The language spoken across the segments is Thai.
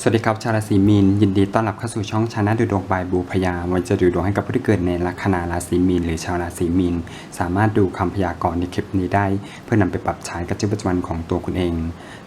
สวัสดีครับชาวราศีมีนยินดีต้อนรับเข้าสู่ช่องชาแนลดูดวงบายบูพยาวันจะดูดวงให้กับผู้ที่เกิดในลัคนาราศีมีนหรือชาวราศีมีนสามารถดูคำพยากรณ์ในคลิปนี้ได้ เพื่อนำไปปรับใช้กับชีวิตประจำวันของตัวคุณเอง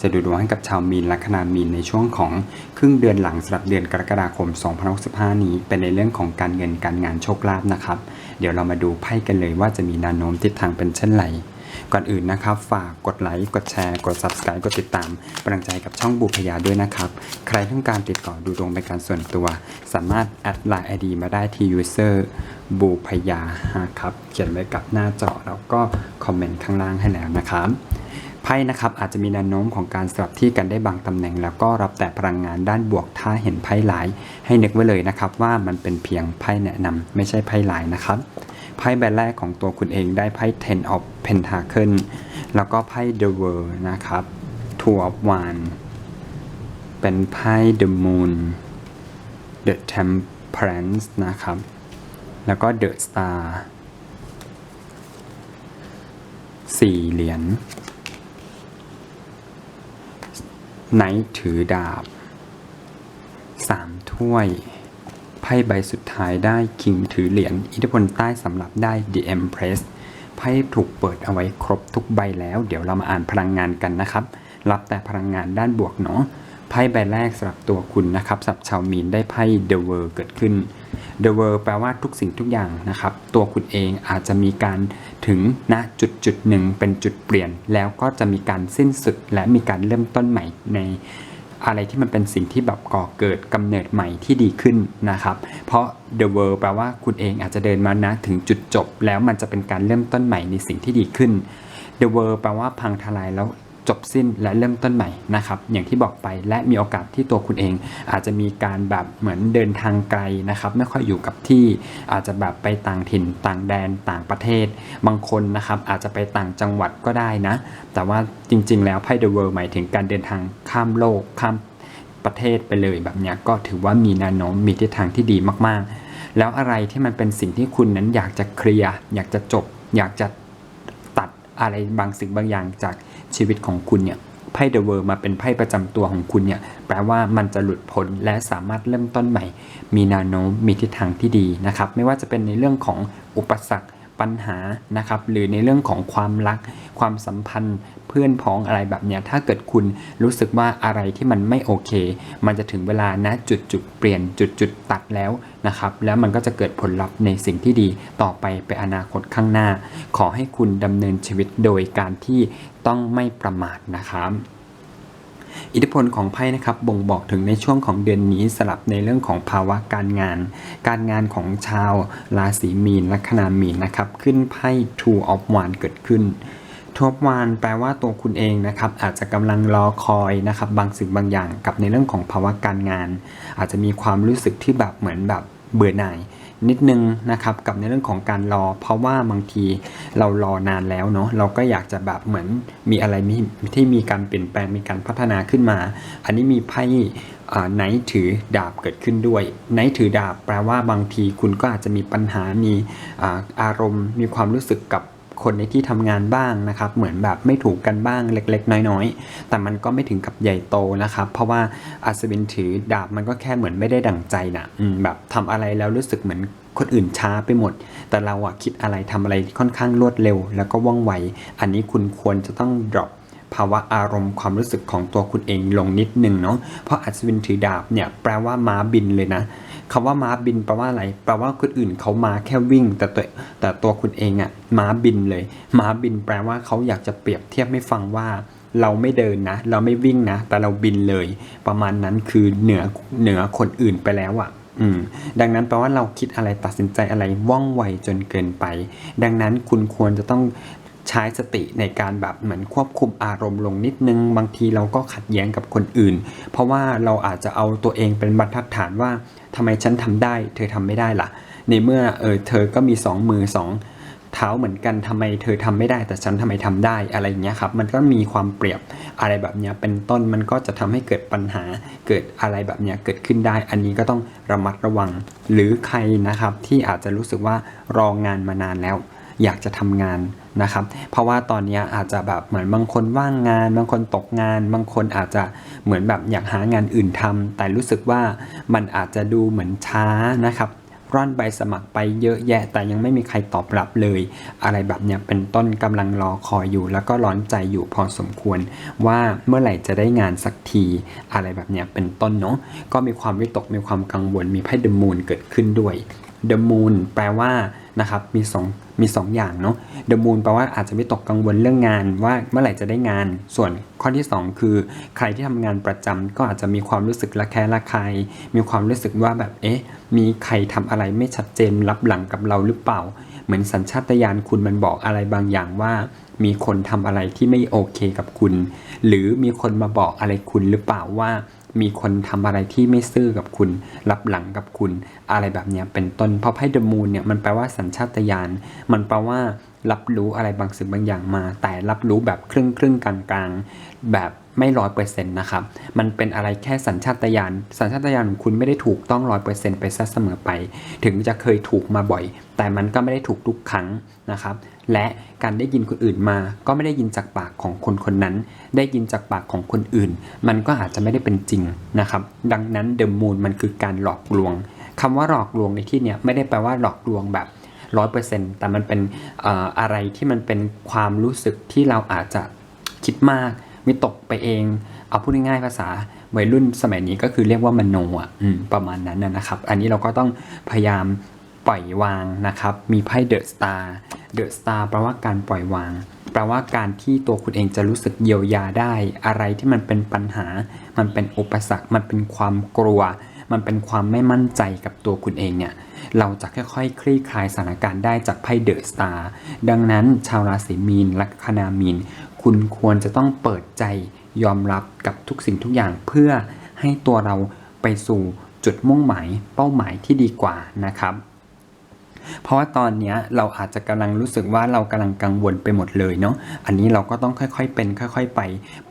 จะดูดวงให้กับชาวมีนลัคนามีนในช่วงของครึ่งเดือนหลังสำหรับเดือนกรกฎาคม 2065 นี้ เป็นในเรื่องของการเงินการงานโชคลาภนะครับ เดี๋ยวเรามาดูไพ่กันเลยว่าจะมีแนวโน้มทิศทางเป็นเช่นไร ก่อนอื่นนะครับ ฝากกดไลค์ กดแชร์ กด Subscribe กดติดตามกำลังใจกับช่องบูพยาด้วยนะครับ ใครต้องการติดต่อดูดวงเป็นการส่วนตัว สามารถแอดไลน์ ID มาได้ที่ user บูพยาครับ เขียนไว้กับหน้าจอแล้วก็คอมเมนต์ข้างล่างให้แล้วนะครับไพ่นะครับอาจจะมีแนวโน้มของการสลับที่กันได้บางตำแหน่ง แล้วก็รับแต่พลังงานด้านบวกถ้าเห็นไพ่หลาย ให้นึกไว้เลยนะครับว่ามันเป็นเพียงไพ่แนะนำไม่ใช่ไพ่หลายนะครับ ไพ่ใบแรกของตัวคุณเองได้ไพ่ Ten of Pentacles แล้วก็ไพ่ The World นะครับ Two of Wands เป็นไพ่ The Moon The Temperance นะครับ แล้วก็ The Star สี่เหรียญไนท์ถือดาบสามถ้วย ไพ่ใบสุดท้ายได้คิงถือเหรียญอิทธิพลใต้สำหรับได้ The Empress ไพ่ถูกเปิดเอาไว้ครบทุกใบแล้ว เดี๋ยวเรามาอ่านพลังงานกันนะครับ รับแต่พลังงานด้านบวกเนาะไพ่ใบแรกสำหรับตัวคุณนะครับสำหรับชาวมีนได้ไพ่ The World เกิดขึ้น The World แปลว่าทุกสิ่งทุกอย่างนะครับ ตัวคุณเองอาจจะมีการถึงณจุดจุดหนึ่งเป็นจุดเปลี่ยน แล้วก็จะมีการสิ้นสุดและมีการเริ่มต้นใหม่ใน อะไรที่มันเป็นสิ่งที่แบบก่อเกิดกำเนิดใหม่ที่ดีขึ้นนะครับ เพราะ the world แปลว่าคุณเองอาจจะเดินมานะถึงจุดจบ แล้วมันจะเป็นการเริ่มต้นใหม่ในสิ่งที่ดีขึ้น the world แปลว่าพังทลายแล้ว จบสิ้นและเริ่มต้นใหม่นะครับอย่างที่บอกไปและมีโอกาสที่ตัวคุณเอง อาจจะมีการแบบเหมือนเดินทางไกลนะครับไม่ค่อยอยู่กับที่อาจจะแบบไปต่างถิ่นต่างแดนต่างประเทศ บางคนนะครับอาจจะไปต่างจังหวัดก็ได้นะ แต่ว่าจริง ๆ แล้วไพ่ The World หมายถึงการเดินทางข้ามโลกข้ามประเทศไปเลยแบบเนี้ยก็ถือว่ามีแนวโน้มมีทิศทางที่ดีมากๆ แล้วอะไรที่มันเป็นสิ่งที่คุณนั้นอยากจะเคลียร์อยากจะจบ อยากจะตัดอะไรบางสิ่งบางอย่างจาก ชีวิตของคุณเนี่ยไพ่เดอะเวิร์มาเป็นไพ่ประจำตัวของคุณเนี่ยแปลว่ามันจะหลุดพ้นและสามารถเริ่มต้นใหม่ มีแนวโน้มมีทิศทางที่ดีนะครับ ไม่ว่าจะเป็นในเรื่องของอุปสรรค ปัญหานะครับหรือในเรื่องของความรัก ความสัมพันธ์เพื่อนพ้องอะไรแบบเนี้ยถ้าเกิดคุณรู้สึกว่าอะไรที่มันไม่โอเค มันจะถึงเวลานะจุดจุดเปลี่ยนจุดจุดตัดแล้วนะครับแล้วมันก็จะเกิดผลลัพธ์ในสิ่งที่ดีต่อไปไปอนาคตข้างหน้า ขอให้คุณดำเนินชีวิตโดยการที่ต้องไม่ประมาทนะครับ อิทธิพลของไพ่นะครับบ่งบอกถึงในช่วงของเดือนนี้สลับในเรื่องของภาวะการงาน การงานของชาวราศีมีนลัคนามีนนะครับขึ้นไพ่ Two of Wands เกิดขึ้นทบวานแปลว่าตัวคุณเองนะครับอาจจะกำลังรอคอยนะครับบางสิ่งบางอย่างกับในเรื่องของภาวะการงาน อาจจะมีความรู้สึกที่แบบเหมือนแบบเบื่อหน่าย นิดนึงนะครับกับในเรื่องของการรอ เพราะว่าบางทีเรารอนานแล้วเนาะเราก็อยากจะแบบเหมือนมีอะไรมีที่มีการเปลี่ยนแปลงมีการพัฒนาขึ้นมา อันนี้มีไพ่ไนท์ถือดาบเกิดขึ้นด้วยไนท์ถือดาบแปลว่าบางทีคุณก็อาจจะมีปัญหามีอาอารมณ์มีความรู้สึกกับ คนในที่ทำงานบ้างนะครับ เหมือนแบบไม่ถูกกันบ้างเล็ก ๆ น้อยๆ แต่มันก็ไม่ถึงกับใหญ่โตนะครับ เพราะว่าอัศวินถือดาบมันก็แค่เหมือนไม่ได้ดั่งใจนะแบบทำอะไรแล้วรู้สึกเหมือนคนอื่นช้าไปหมด แต่เราอะคิดอะไรทำอะไรค่อนข้างรวดเร็ว แล้วก็ว่องไว อันนี้คุณควรจะต้อง drop ภาวะอารมณ์ความรู้สึกของตัวคุณเองลงนิดนึงเนาะเพราะอัศวินถือดาบเนี่ยแปลว่าม้าบินเลยนะคำว่าม้าบินแปลว่าอะไรแปลว่าคนอื่นเขามาแค่วิ่ง แต่ตัวแต่ตัวคุณเองอะม้าบินเลย ม้าบินแปลว่าเขาอยากจะเปรียบเทียบให้ฟังว่าเราไม่เดินนะ เราไม่วิ่งนะ แต่เราบินเลย ประมาณนั้นคือเหนือเหนือคนอื่นไปแล้วอะอืม ดังนั้นแปลว่าเราคิดอะไรตัดสินใจอะไรว่องไวจนเกินไป ดังนั้นคุณควรจะต้อง ใช้สติในการแบบเหมือนควบคุมอารมณ์ลงนิดนึง บางทีเราก็ขัดแย้งกับคนอื่น เพราะว่าเราอาจจะเอาตัวเองเป็นบรรทัดฐานว่าทำไมฉันทำได้ เธอทำไม่ได้ล่ะ ในเมื่อเออเธอก็มีสองมือสองเท้าเหมือนกันทำไมเธอทำไม่ได้ แต่ฉันทำไมทำได้อะไรอย่างเงี้ยครับ มันก็มีความเปรียบอะไรแบบเนี้ยเป็นต้นมันก็จะทำให้เกิดปัญหาเกิดอะไรแบบเนี้ยเกิดขึ้นได้ อันนี้ก็ต้องระมัดระวัง หรือใครนะครับที่อาจจะรู้สึกว่ารองงานมานานแล้ว อยากจะทำงานนะครับ เพราะว่าตอนนี้อาจจะแบบเหมือนบางคนว่างงาน บางคนตกงาน บางคนอาจจะเหมือนแบบอยากหางานอื่นทำแต่รู้สึกว่ามันอาจจะดูเหมือนช้านะครับร่อนใบสมัครไปเยอะแยะ แต่ยังไม่มีใครตอบรับเลย อะไรแบบเนี้ยเป็นต้นกำลังรอคอยอยู่ แล้วก็ร้อนใจอยู่พอสมควร ว่าเมื่อไหร่จะได้งานสักทีอะไรแบบเนี้ยเป็นต้นเนาะก็มีความวิตกมีความกังวลมีไพ่เดมูนเกิดขึ้นด้วย The Moon แปลว่านะครับมีสองมีสองอย่างเนาะ The Moon แปลว่าอาจจะวิตกกังวลเรื่องงานว่าเมื่อไหร่จะได้งาน ส่วนข้อที่สองคือ ใครที่ทำงานประจำก็อาจจะมีความรู้สึกระแคะระคายมีความรู้สึกว่าแบบเอ๊ะมีใครทำอะไรไม่ชัดเจนรับหลังกับเราหรือเปล่า เหมือนสัญชาตญาณคุณมันบอกอะไรบางอย่างว่า มีคนทำอะไรที่ไม่โอเคกับคุณ หรือมีคนมาบอกอะไรคุณหรือเปล่าว่า มีคนทำอะไรที่ไม่ซื่อกับคุณ รับหลังกับคุณ อะไรแบบเนี้ยเป็นต้นเพราะไพ่เดอะมูนเนี่ยมันแปลว่าสัญชาตญาณมันแปลว่ารับรู้อะไรบางสิ่งบางอย่างมา แต่รับรู้แบบครึ่งครึ่งกลางกลางๆแบบ ไม่ร้อยเปอร์เซ็นต์นะครับ มันเป็นอะไรแค่สัญชาตญาณ สัญชาตญาณของคุณไม่ได้ถูกต้องร้อยเปอร์เซ็นต์ไปซะเสมอไป ถึงจะเคยถูกมาบ่อย แต่มันก็ไม่ได้ถูกทุกครั้งนะครับ และการได้ยินคนอื่นมา ก็ไม่ได้ยินจากปากของคนคนนั้น ได้ยินจากปากของคนอื่น มันก็อาจจะไม่ได้เป็นจริงนะครับ ดังนั้นเด e m มูนมันคือการหลอกลวงคำว่าหลอกลวงในที่นี้ไม่ได้แปลว่าหลอกลวงแบบร้อยเปอร์เซ็นต์แต่มันเป็นอะไรที่มันเป็นความรู้สึกที่เราอาจจะคิดมาก วิตกไปเอง เอาพูดง่ายๆภาษาวัยรุ่นสมัยนี้ก็คือเรียกว่ามโนอะประมาณนั้นนะนะครับ อันนี้เราก็ต้องพยายามปล่อยวางนะครับ มีไพ่เดอะสตาร์เดอะสตาร์แปลว่าการปล่อยวาง แปลว่าการที่ตัวคุณเองจะรู้สึกเยียวยาได้ อะไรที่มันเป็นปัญหา มันเป็นอุปสรรค มันเป็นความกลัว มันเป็นความไม่มั่นใจกับตัวคุณเองเนี่ย เราจะค่อยๆคลี่คลายสถานการณ์ได้จากไพ่เดอะสตาร์ดังนั้นชาวราศีมีนลัคนามีน คุณควรจะต้องเปิดใจยอมรับกับทุกสิ่งทุกอย่างเพื่อให้ตัวเราไปสู่จุดมุ่งหมายเป้าหมายที่ดีกว่านะครับ เพราะว่าตอนนี้เราอาจจะกำลังรู้สึกว่าเรากำลังกังวลไปหมดเลยเนาะอันนี้เราก็ต้องค่อยๆเป็น ค่อยๆไป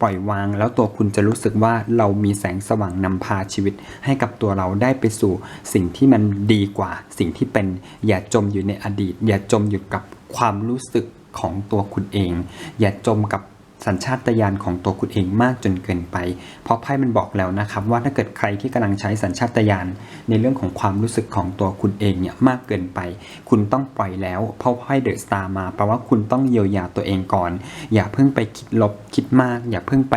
ปล่อยวาง แล้วตัวคุณจะรู้สึกว่าเรามีแสงสว่างนำพาชีวิต ให้กับตัวเราได้ไปสู่สิ่งที่มันดีกว่า สิ่งที่เป็นอย่าจมอยู่ในอดีต อย่าจมอยู่กับความรู้สึก ของตัวคุณเอง อย่าจมกับสัญชาตญาณของตัวคุณเองมากจนเกินไป เพราะไพ่มันบอกแล้วนะครับ ว่าถ้าเกิดใครที่กำลังใช้สัญชาตญาณในเรื่องของความรู้สึกของตัวคุณเองเนี่ยมากเกินไป คุณต้องปล่อยแล้ว เพราะไพ่เดอะสตาร์มาแปลว่าคุณต้องเยียวยาตัวเองก่อน อย่าเพิ่งไปคิดลบคิดมาก อย่าเพิ่งไป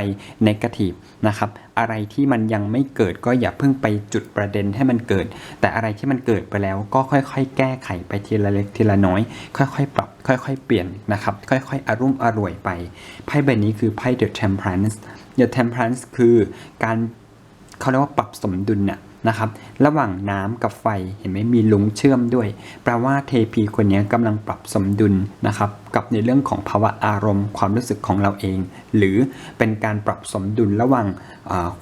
นกาทีฟนะครับ อะไรที่มันยังไม่เกิดก็อย่าเพิ่งไปจุดประเด็นให้มันเกิด แต่อะไรที่มันเกิดไปแล้วก็ค่อยๆ แก้ไขไปทีละเล็กทีละน้อย ค่อยๆ ปรับ ค่อยๆ เปลี่ยนนะครับ ค่อยๆ อารมณ์อร่วยไป ไพ่ใบนี้คือไพ่ The Temperance The Temperance คือการเขาเรียกว่าปรับสมดุลน่ะนะครับระหว่างน้ำกับไฟเห็นไหมมีลุงเชื่อมด้วย แปลว่าเทพีคนนี้กำลังปรับสมดุลนะครับกับในเรื่องของภาวะอารมณ์ ความรู้สึกของเราเอง หรือเป็นการปรับสมดุลระหว่าง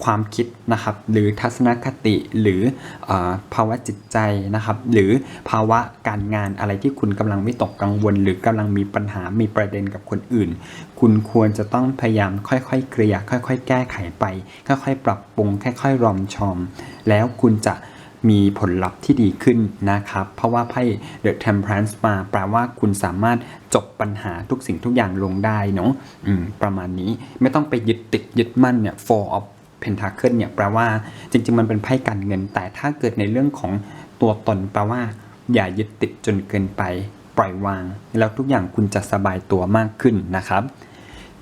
ความคิดนะครับหรือทัศนคติหรืออภาวะจิตใจนะครับหรือภาวะการงานอะไรที่คุณกำลังวิตกกังวล หรือกำลังมีปัญหามีประเด็นกับคนอื่น คุณควรจะต้องพยายามค่อยๆเคลียร์ค่อย ๆ แก้ไขไป ค่อยๆ ปรับปรุงค่อยๆรอมชอม แล้วคุณจะ มีผลลัพธ์ที่ดีขึ้นนะครับ เพราะว่าไพ่ The Temperance มาแปลว่าคุณสามารถจบปัญหาทุกสิ่งทุกอย่างลงได้เนาะประมาณนี้ไม่ต้องไปยึดติดยึดมั่นเนี่ย Four of Pentacles เนี่ยแปลว่าจริง ๆ มันเป็นไพ่การเงิน แต่ถ้าเกิดในเรื่องของตัวตนแปลว่า อย่ายึดติดจนเกินไปปล่อยวาง แล้วทุกอย่างคุณจะสบายตัวมากขึ้นนะครับ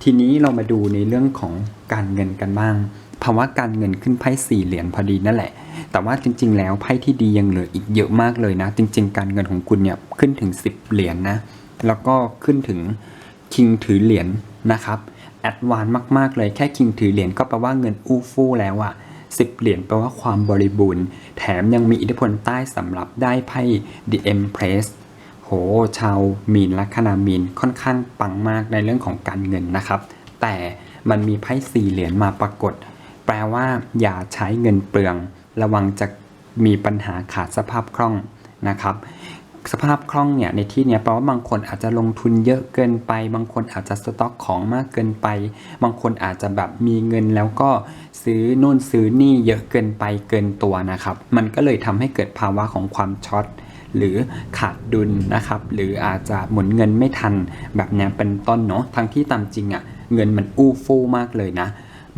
ทีนี้เรามาดูในเรื่องของการเงินกันบ้าง ภาวะการเงินขึ้นไพ่สี่เหรียญพอดีนั่นแหละ แต่ว่าจริง ๆ แล้วไพ่ที่ดียังเหลืออีกเยอะมากเลยนะ จริง ๆ การเงินของคุณเนี่ยขึ้นถึง 10 เหรียญนะแล้วก็ขึ้นถึงคิงถือเหรียญนะครับแอดวานมาก ๆ เลยแค่คิงถือเหรียญก็แปลว่าเงินอู้ฟู่แล้วอะสิบเหรียญแปลว่าความบริบูรณ์ แถมยังมีอิทธิพลใต้สำหรับได้ไพ่ The Empress โห ชาวมีนลัคนามีนค่อนข้างปังมากในเรื่องของการเงินนะครับ แต่มันมีไพ่สี่เหรียญมาปรากฏ แปลว่า อย่าใช้เงินเปลือง ระวังจะมีปัญหาขาดสภาพคล่องนะครับสภาพคล่องเนี่ยในที่เนี้ยแปลว่าบางคนอาจจะลงทุนเยอะเกินไป บางคนอาจจะสต็อกของมากเกินไป บางคนอาจจะแบบมีเงินแล้วก็ซื้อนู่นซื้อนี่เยอะเกินไปเกินตัวนะครับ มันก็เลยทำให้เกิดภาวะของความช็อตหรือขาดดุลนะครับ หรืออาจจะหมุนเงินไม่ทันแบบเนี้ยเป็นต้นเนาะทั้งที่ตามจริงอะ่ะเงินมันอู้ฟู่มากเลยนะ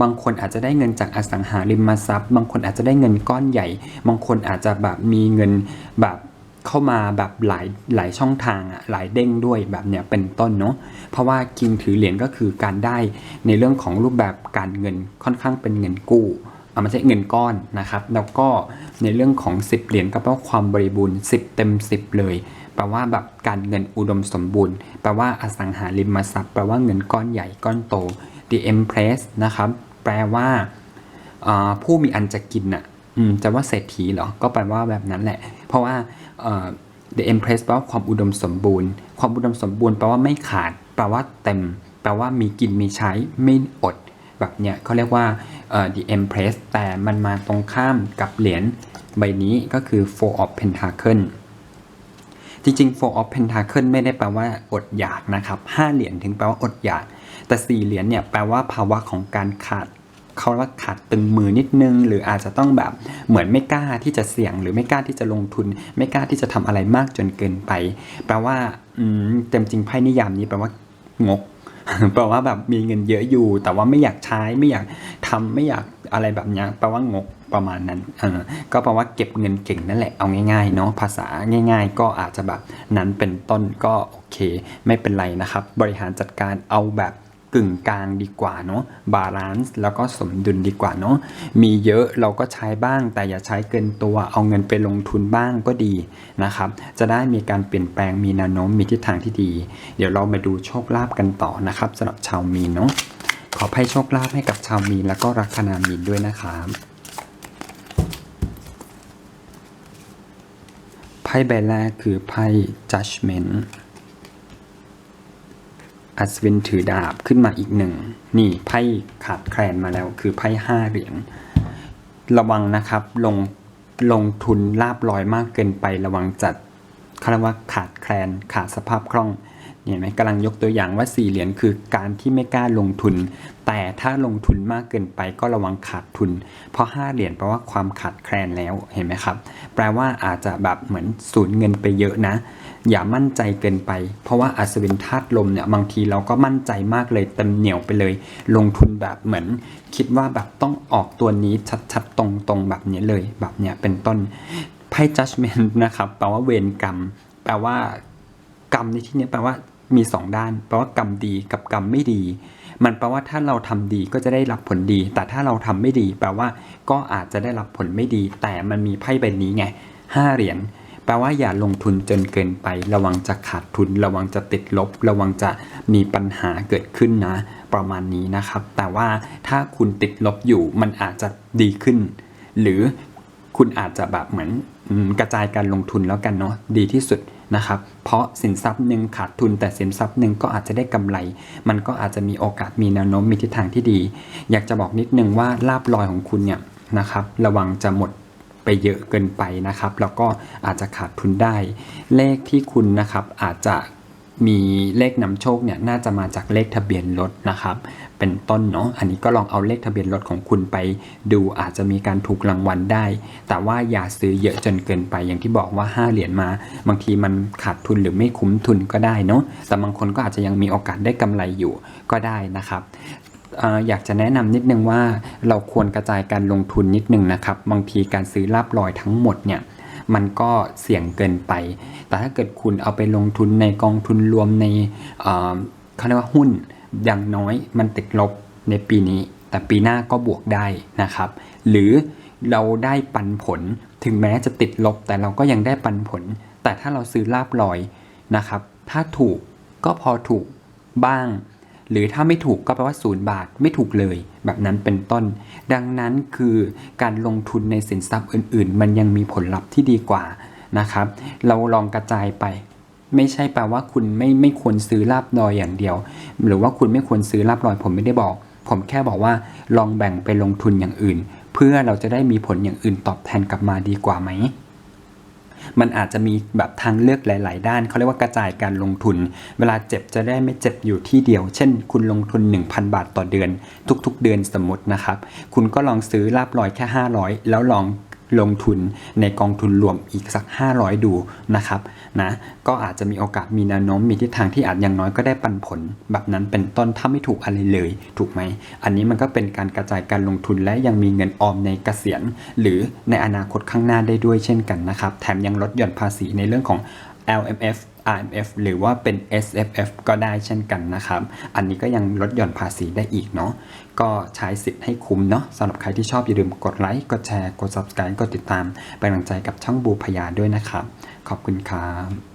บางคนอาจจะได้เงินจากอสังหาริมทรัพย์ บางคนอาจจะได้เงินก้อนใหญ่ บางคนอาจจะแบบมีเงินแบบเข้ามาแบบหลายหลายช่องทางอะหลายเด้งด้วยแบบเนี้ยเป็นต้นเนาะเพราะว่าคิงถือเหรียญก็คือการได้ในเรื่องของรูปแบบการเงินค่อนข้างเป็นเงินกู้เอามาใช้เงินก้อนนะครับ แล้วก็ในเรื่องของ 10 เหรียญก็แปลว่าความบริบูรณ์ 10 เต็ม 10 เลย แปลว่าแบบการเงินอุดมสมบูรณ์ แปลว่าอสังหาริมทรัพย์ แปลว่าเงินก้อนใหญ่ก้อนโต The Empress นะครับ แปลว่าผู้มีอันจะกินอะจะว่าเศรษฐีเหรอ ก็แปลว่าแบบนั้นแหละ เพราะว่า The Empress แปลว่าความอุดมสมบูรณ์ ความอุดมสมบูรณ์แปลว่าไม่ขาด แปลว่าเต็ม แปลว่ามีกินมีใช้ ไม่อด แบบเนี้ยเขาเรียกว่า The Empress แต่มันมาตรงข้ามกับเหรียญใบนี้ก็คือ Four of Pentacle จริงๆ Four of Pentacle ไม่ได้แปลว่าอดอยากนะครับ5เหรียญถึงแปลว่าอดอยาก แต่4เหรียญเนี่ยแปลว่าภาวะของการขาดเขาว่าขาดตึงมือนิดนึง หรืออาจจะต้องแบบเหมือนไม่กล้าที่จะเสี่ยง หรือไม่กล้าที่จะลงทุน ไม่กล้าที่จะทำอะไรมากจนเกินไป แปลว่าอืมเต็มจริงไพ่นิยามนี้แปลว่างกแปลว่าแบบมีเงินเยอะอยู่ แต่ว่าไม่อยากใช้ไม่อยากทำไม่อยากอะไรแบบนี้แปลว่างกประมาณนั้นเออก็แปลว่าเก็บเงินเก่งนั่นแหละเอาง่ายๆเนาะภาษาง่าย ๆ ก็อาจจะแบบนั้นเป็นต้นก็โอเค ไม่เป็นไรนะครับ บริหารจัดการเอาแบบ กึ่งกลางดีกว่าเนาะบาลานซ์แล้วก็สมดุลดีกว่าเนาะมีเยอะเราก็ใช้บ้าง แต่อย่าใช้เกินตัวเอาเงินไปลงทุนบ้างก็ดีนะครับ จะได้มีการเปลี่ยนแปลงมีแนวโน้มมีทิศทางที่ดี เดี๋ยวเรามาดูโชคลาภกันต่อนะครับสำหรับชาวมีนเนาะขอให้โชคลาภให้กับชาวมีนแล้วก็ลัคนามีนด้วยนะครับไพ่ใบแรกคือไพ่ judgment อัศวินถือดาบขึ้นมาอีกหนึ่ง นี่ไพ่ขาดแคลนมาแล้วคือไพ่ห้าเหรียญ ระวังนะครับ ลงลงทุนลาบลอยมากเกินไประวังจัดเขารว่าขาดแคลนขาดสภาพคล่องเห็นไหมกำลังยกตัวอย่างว่าสี่เหรียญคือการที่ไม่กล้าลงทุน แต่ถ้าลงทุนมากเกินไปก็ระวังขาดทุน เพราะห้าเหรียญแปลว่าความขาดแคลนแล้วเห็นไหมครับ แปลว่าอาจจะแบบเหมือนสูญเงินไปเยอะนะ อย่ามั่นใจเกินไป เพราะว่าอัศวินธาตุลมเนี่ยบางทีเราก็มั่นใจมากเลยเต็มเหนียวไปเลย ลงทุนแบบเหมือน คิดว่าแบบต้องออกตัวนี้ชัดๆตรงๆแบบนี้เลยแบบเนี้ยเป็นต้นไพ่ judgment นะครับแปลว่าเวรกรรม แปลว่ากรรมในที่นี้แปลว่ามีสองด้าน แปลว่ากรรมดีกับกรรมไม่ดี มันแปลว่าถ้าเราทำดีก็จะได้รับผลดี แต่ถ้าเราทำไม่ดี แปลว่าก็อาจจะได้รับผลไม่ดี แต่มันมีไพ่ใบนี้ไงห้าเหรียญ แปลว่าอย่าลงทุนจนเกินไประวังจะขาดทุน ระวังจะติดลบ ระวังจะมีปัญหาเกิดขึ้นนะ ประมาณนี้นะครับ แต่ว่าถ้าคุณติดลบอยู่มันอาจจะดีขึ้น หรือคุณอาจจะแบบเหมือนกระจายการลงทุนแล้วกันเนาะดีที่สุดนะครับ เพราะสินทรัพย์หนึ่งขาดทุน แต่สินทรัพย์หนึ่งก็อาจจะได้กำไร มันก็อาจจะมีโอกาสมีแนวโน้มมีทิศทางที่ดี อยากจะบอกนิดนึงว่าลาบลอยของคุณเนี่ยนะครับ ระวังจะหมด ไปเยอะเกินไปนะครับ แล้วก็อาจจะขาดทุนได้ เลขที่คุณนะครับอาจจะมีเลขนำโชคเนี่ยน่าจะมาจากเลขทะเบียนรถนะครับ เป็นต้นเนาะอันนี้ก็ลองเอาเลขทะเบียนรถของคุณไปดูอาจจะมีการถูกรางวัลได้ แต่ว่าอย่าซื้อเยอะจนเกินไปอย่างที่บอกว่า 5 เหรียญมา บางทีมันขาดทุนหรือไม่คุ้มทุนก็ได้เนาะแต่บางคนก็อาจจะยังมีโอกาสได้กำไรอยู่ก็ได้นะครับ อยากจะแนะนำนิดนึงว่าเราควรกระจายการลงทุนนิดนึงนะครับบางทีการซื้อลาบลอยทั้งหมดเนี่ยมันก็เสี่ยงเกินไป แต่ถ้าเกิดคุณเอาไปลงทุนในกองทุนรวมในเอ่อเขาเรียกว่าหุ้นอย่างน้อยมันติดลบในปีนี้ แต่ปีหน้าก็บวกได้นะครับ หรือเราได้ปันผลถึงแม้จะติดลบ แต่เราก็ยังได้ปันผล แต่ถ้าเราซื้อลาบลอยนะครับ ถ้าถูกก็พอถูกบ้าง หรือถ้าไม่ถูกก็แปลว่าศูนย์บาทไม่ถูกเลย แบบนั้นเป็นต้น ดังนั้นคือการลงทุนในสินทรัพย์อื่น ๆ มันยังมีผลลัพธ์ที่ดีกว่านะครับ เราลองกระจายไป ไม่ใช่แปลว่าคุณไม่ไม่ควรซื้อลาบลอยอย่างเดียว หรือว่าคุณไม่ควรซื้อลาบลอยผมไม่ได้บอก ผมแค่บอกว่าลองแบ่งไปลงทุนอย่างอื่น เพื่อเราจะได้มีผลอย่างอื่นตอบแทนกลับมาดีกว่าไหม มันอาจจะมีแบบทางเลือกหลาย ๆ ด้านเขาเรียกว่ากระจายการลงทุน เวลาเจ็บจะได้ไม่เจ็บอยู่ที่เดียว เช่น คุณลงทุน 1,000 บาทต่อเดือน ทุก ๆ เดือนสมมตินะครับ คุณก็ลองซื้อลาบลอยแค่ 500 แล้วลอง ลงทุนในกองทุนรวมอีกสัก 500 ดูนะครับนะก็อาจจะมีโอกาสมีแนวโน้มมีทิศทางที่อาจอย่างน้อยก็ได้ปันผล แบบนั้นเป็นต้นถ้าไม่ถูกอะไรเลย ถูกไหม อันนี้มันก็เป็นการกระจายการลงทุนและยังมีเงินออมในเกษียณ หรือในอนาคตข้างหน้าได้ด้วยเช่นกันนะครับ แถมยังลดหย่อนภาษีในเรื่องของ LMF RMF หรือว่าเป็น SFF ก็ได้เช่นกันนะครับ อันนี้ก็ยังลดหย่อนภาษีได้อีกเนาะ ก็ใช้สิทธิ์ให้คุ้มเนาะสำหรับใครที่ชอบอย่าลืมกดไลค์ กดแชร์ กด subscribe กดติดตาม เป็นกำลังใจกับช่องบูพยาด้วยนะครับ ขอบคุณครับ